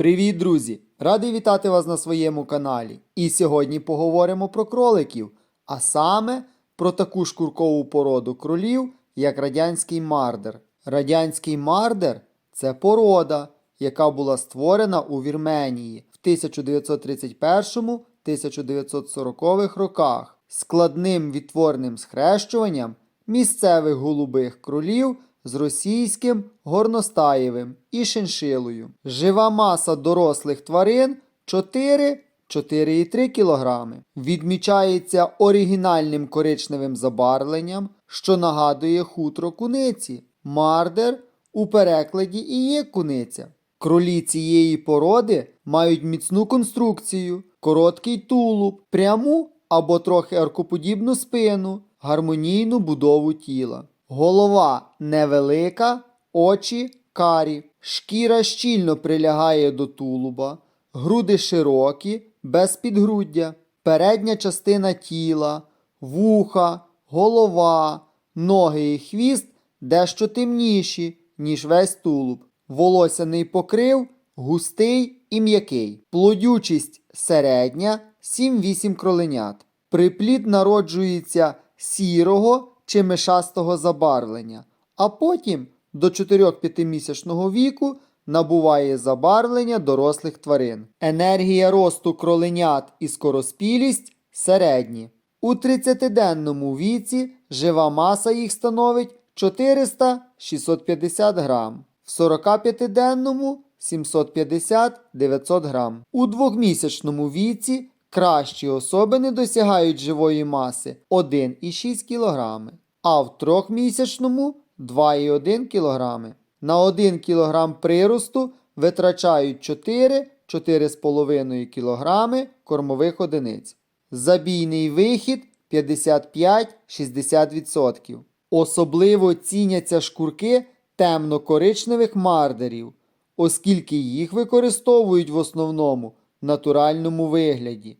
Привіт, друзі! Радий вітати вас на своєму каналі. І сьогодні поговоримо про кроликів, а саме про таку шкуркову породу кролів, як радянський мардер. Радянський мардер це порода, яка була створена у Вірменії в 1931-1940 роках складним відтворним схрещуванням місцевих голубих кролів з російським горностаєвим і шиншилою. Жива маса дорослих тварин 4-4,3 кг. Відмічається оригінальним коричневим забарвленням, що нагадує хутро куниці. Мардер у перекладі і є куниця. Кролі цієї породи мають міцну конструкцію, короткий тулуб, пряму або трохи аркоподібну спину, гармонійну будову тіла. Голова невелика, очі карі, шкіра щільно прилягає до тулуба, груди широкі, без підгруддя, передня частина тіла, вуха, голова, ноги і хвіст дещо темніші, ніж весь тулуб. Волосяний покрив густий і м'який. Плодючість середня 7-8 кроленят. Приплід народжується сірого чи мишастого забарвлення, а потім до 4-5 місячного віку набуває забарвлення дорослих тварин. Енергія росту кроленят і скороспілість середні. У 30-денному віці жива маса їх становить 400-650 грам, в 45-денному 750-900 грам. У двохмісячному віці кращі особини досягають живої маси 1,6 кг, а в трьохмісячному 2,1 кг. На 1 кг приросту витрачають 4-4,5 кг кормових одиниць. Забійний вихід 55-60%. Особливо ціняться шкурки темно-коричневих мардерів, оскільки їх використовують в основному натуральному вигляді,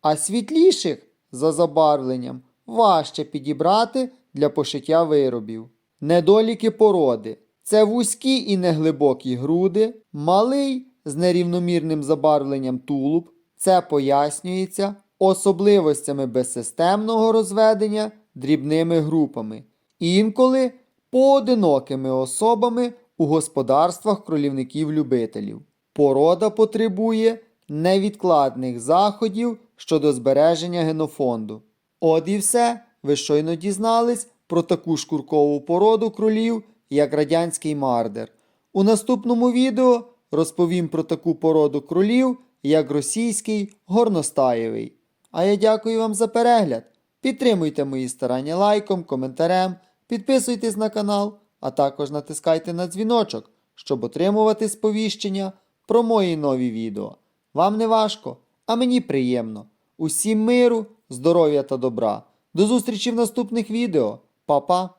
а світліших за забарвленням важче підібрати для пошиття виробів. Недоліки породи це вузькі і неглибокі груди, малий з нерівномірним забарвленням тулуб. Це пояснюється особливостями безсистемного розведення дрібними групами, інколи поодинокими особами у господарствах кролівників-любителів. Порода потребує невідкладних заходів щодо збереження генофонду. От і все, ви щойно дізнались про таку шкуркову породу кролів, як радянський мардер. У наступному відео розповім про таку породу кролів, як російський горностаєвий. А я дякую вам за перегляд. Підтримуйте мої старання лайком, коментарем, підписуйтесь на канал, а також натискайте на дзвіночок, щоб отримувати сповіщення про мої нові відео. Вам не важко, а мені приємно. Усім миру, здоров'я та добра. До зустрічі в наступних відео. Па-па!